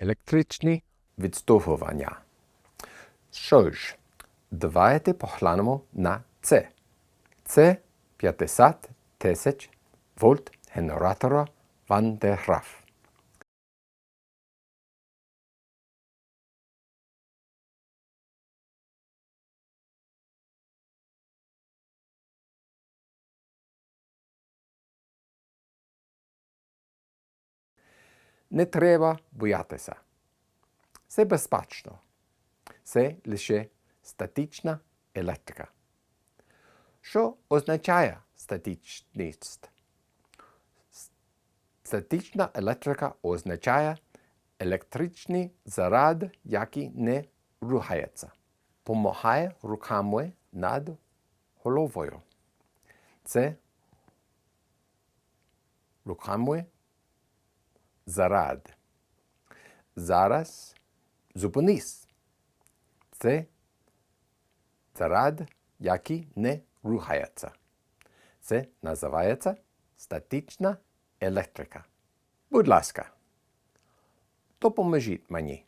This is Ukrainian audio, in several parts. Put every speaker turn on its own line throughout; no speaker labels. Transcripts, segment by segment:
електричні відступування. Що ж, давайте поглянемо на це. Це 50 тисяч вольт генератора вандеграф. Не треба боятися. Це безпечно. Це лише статична електрика. Що означає статичність? Статична електрика означає електричний заряд, який не рухається. Помагає руками над головою. Це руками заряд. Зараз зупинись. Це заряд, який не рухається. Це називається статична електрика. Будь ласка, допоможіть мені.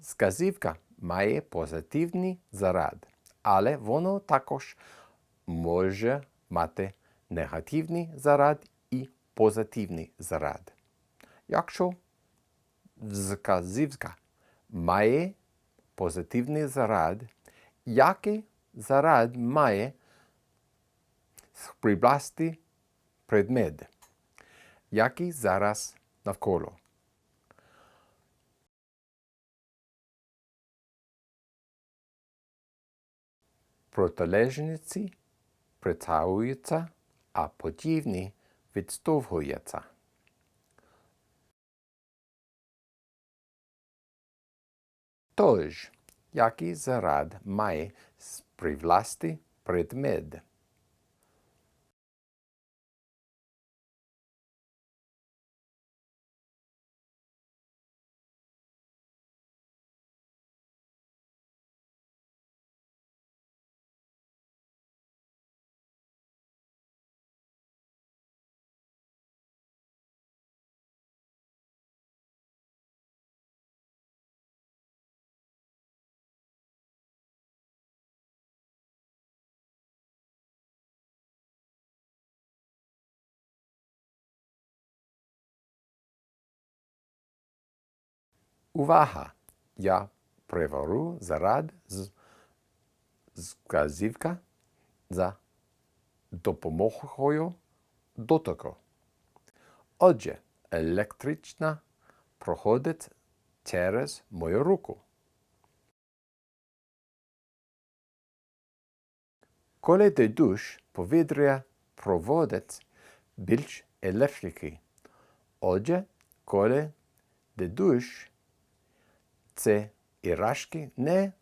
Сказівка має позитивний заряд, але воно також може мати негативний заряд і позитивний заряд. Якщо вказівка має позитивний заряд, який заряд має прибласти предмет, який зараз навколо. Протилежниці притягуються, а подібні відштовхуються. Тож, який зарад має привласти предмет? Увага! Я привору заряд з вказівка за допомогою дотику. Отже, електрична проходить через мою руку. Коли йдеш, повітря проводить більш електрики. Отже, коли йдеш, це ірашки не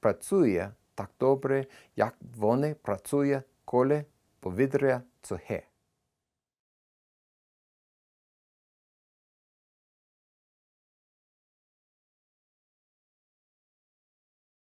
працює так добре, як вони працює, коли повітря сухе.